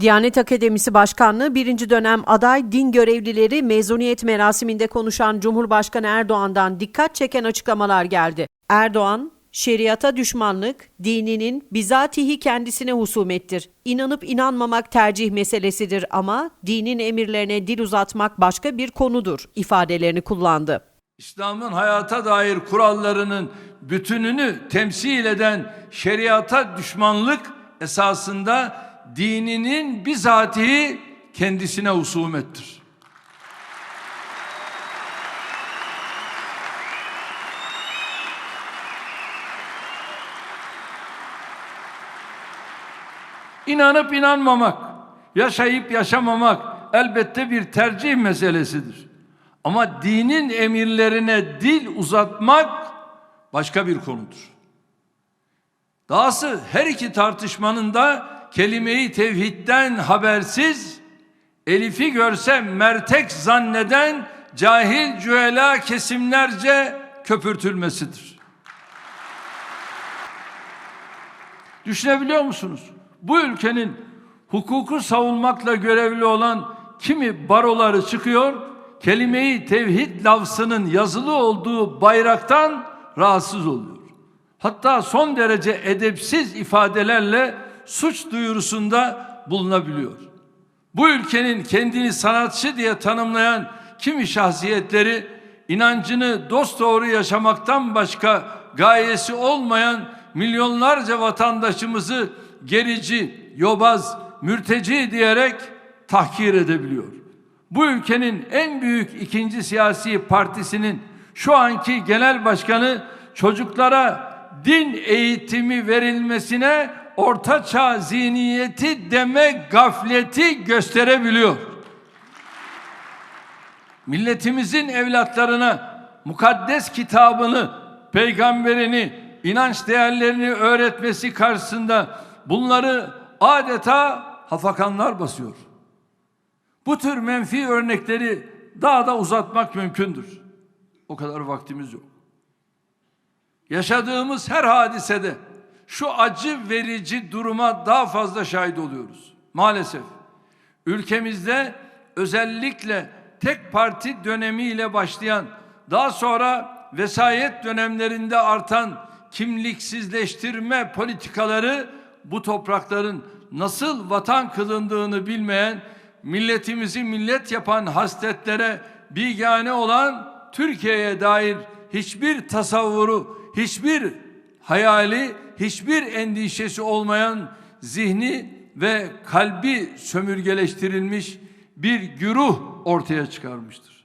Diyanet Akademisi Başkanlığı birinci dönem aday din görevlileri mezuniyet merasiminde konuşan Cumhurbaşkanı Erdoğan'dan dikkat çeken açıklamalar geldi. Erdoğan, şeriata düşmanlık, dininin bizatihi kendisine husumettir. İnanıp inanmamak tercih meselesidir ama dinin emirlerine dil uzatmak başka bir konudur ifadelerini kullandı. İslam'ın hayata dair kurallarının bütününü temsil eden şeriata düşmanlık esasında dininin bizatihi kendisine husumettir. İnanıp inanmamak, yaşayıp yaşamamak elbette bir tercih meselesidir. Ama dinin emirlerine dil uzatmak başka bir konudur. Dahası her iki tartışmanın da kelimeyi tevhidden habersiz, Elif'i görse mertek zanneden cahil cüela kesimlerce köpürtülmesidir. Düşünebiliyor musunuz? Bu ülkenin hukuku savunmakla görevli olan kimi baroları çıkıyor, kelimeyi tevhid lafzının yazılı olduğu bayraktan rahatsız oluyor. Hatta son derece edepsiz ifadelerle suç duyurusunda bulunabiliyor. Bu ülkenin kendini sanatçı diye tanımlayan kimi şahsiyetleri inancını dosdoğru yaşamaktan başka gayesi olmayan milyonlarca vatandaşımızı gerici, yobaz, mürteci diyerek tahkir edebiliyor. Bu ülkenin en büyük ikinci siyasi partisinin şu anki genel başkanı çocuklara din eğitimi verilmesine ortaçağ zihniyeti deme gafleti gösterebiliyor. Milletimizin evlatlarına mukaddes kitabını, peygamberini, inanç değerlerini öğretmesi karşısında bunları adeta hafakanlar basıyor. Bu tür menfi örnekleri daha da uzatmak mümkündür. O kadar vaktimiz yok. Yaşadığımız her hadisede şu acı verici duruma daha fazla şahit oluyoruz. Maalesef ülkemizde özellikle tek parti dönemiyle başlayan daha sonra vesayet dönemlerinde artan kimliksizleştirme politikaları bu toprakların nasıl vatan kılındığını bilmeyen milletimizi millet yapan hasletlere bigane olan Türkiye'ye dair hiçbir tasavvuru, hiçbir hayali, hiçbir endişesi olmayan zihni ve kalbi sömürgeleştirilmiş bir güruh ortaya çıkarmıştır.